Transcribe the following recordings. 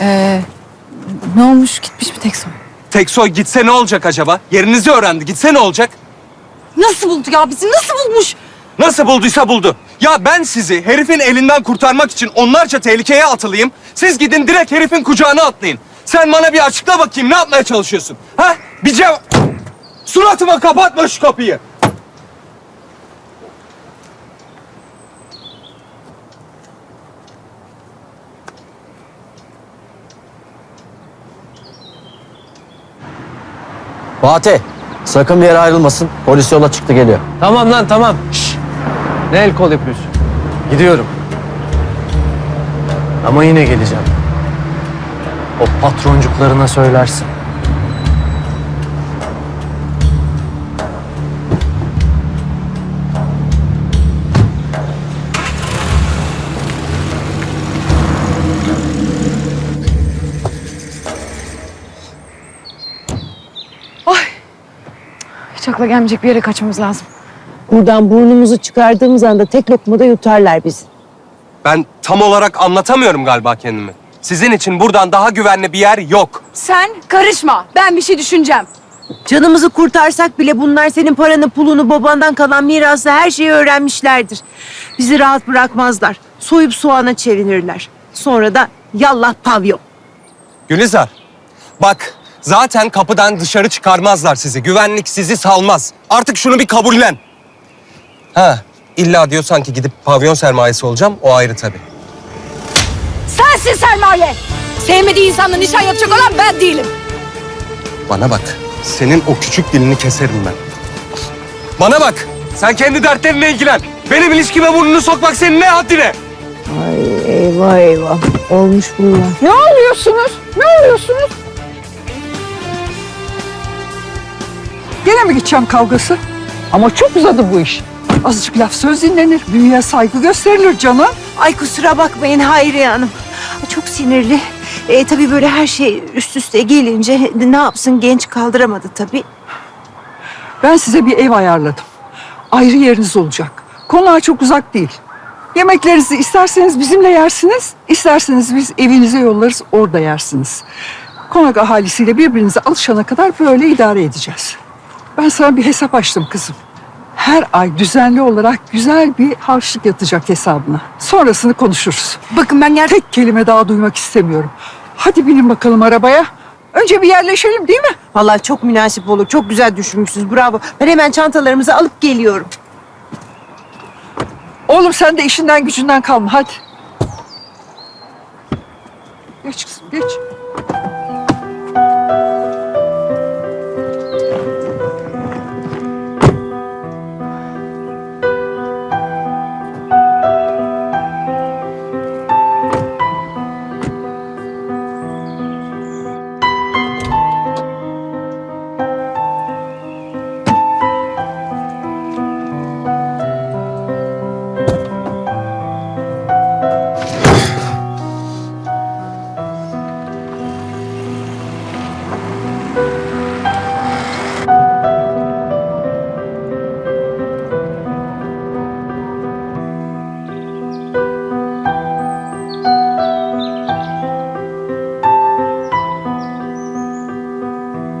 Ee, ne olmuş? Gitmiş mi Teksoy? Teksoy gitse ne olacak acaba? Yerinizi öğrendi. Gitse ne olacak? Nasıl buldu ya bizi? Nasıl bulmuş? Nasıl bulduysa buldu. Ya ben sizi herifin elinden kurtarmak için onlarca tehlikeye atılayım. Siz gidin direkt herifin kucağına atlayın. Sen bana bir açıkla bakayım ne yapmaya çalışıyorsun? Ha? Bir cevap... Suratıma kapatma şu kapıyı. Fatih, sakın bir yere ayrılmasın. Polis yola çıktı geliyor. Tamam lan tamam. Şşş. Ne el kol yapıyorsun? Gidiyorum. Ama yine geleceğim. O patroncuklarına söylersin. Hiç akla gelmeyecek bir yere kaçmamız lazım. Buradan burnumuzu çıkardığımız anda tek lokmada yutarlar bizi. Ben tam olarak anlatamıyorum galiba kendimi. Sizin için buradan daha güvenli bir yer yok. Sen karışma. Ben bir şey düşüneceğim. Canımızı kurtarsak bile bunlar senin paranı, pulunu, babandan kalan mirası her şeyi öğrenmişlerdir. Bizi rahat bırakmazlar. Soyup soğana çevirirler. Sonra da yallah pavyon. Gülizar, bak zaten kapıdan dışarı çıkarmazlar sizi. Güvenlik sizi salmaz. Artık şunu bir kabullen. Ha, illa diyorsan ki gidip pavyon sermayesi olacağım. O ayrı tabii. Sensin sermaye. Sevmediği insanla nişan yapacak olan ben değilim. Bana bak. Senin o küçük dilini keserim ben. Bana bak. Sen kendi dertlerinle ilgilen. Benim ilişkime burnunu sokmak senin ne haddine? Ay eyvah eyvah. Olmuş bunlar. Ne oluyorsunuz? Ne oluyorsunuz? Gene mi gideceğim kavgası? Ama çok uzadı bu iş. Azıcık laf söz dinlenir, büyüye saygı gösterilir canım. Ay kusura bakmayın Hayriye Hanım. Çok sinirli. E, tabii böyle her şey üst üste gelince ne yapsın genç kaldıramadı tabii. Ben size bir ev ayarladım. Ayrı yeriniz olacak. Konağa çok uzak değil. Yemeklerinizi isterseniz bizimle yersiniz, isterseniz biz evinize yollarız, orada yersiniz. Konak ahalisiyle birbirinize alışana kadar böyle idare edeceğiz. Ben sana bir hesap açtım kızım. Her ay düzenli olarak güzel bir harçlık yatacak hesabına. Sonrasını konuşuruz. Bakın ben ger... Tek kelime daha duymak istemiyorum. Hadi binin bakalım arabaya. Önce bir yerleşelim değil mi? Vallahi çok münasip olur. Çok güzel düşünmüşsünüz. Bravo. Ben hemen çantalarımızı alıp geliyorum. Oğlum sen de işinden gücünden kalma hadi. Geç kızım geç.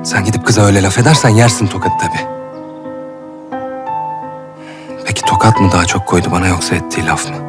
Sen gidip kıza öyle laf edersen yersin tokat tabii. Peki tokat mı daha çok koydu bana yoksa ettiği laf mı?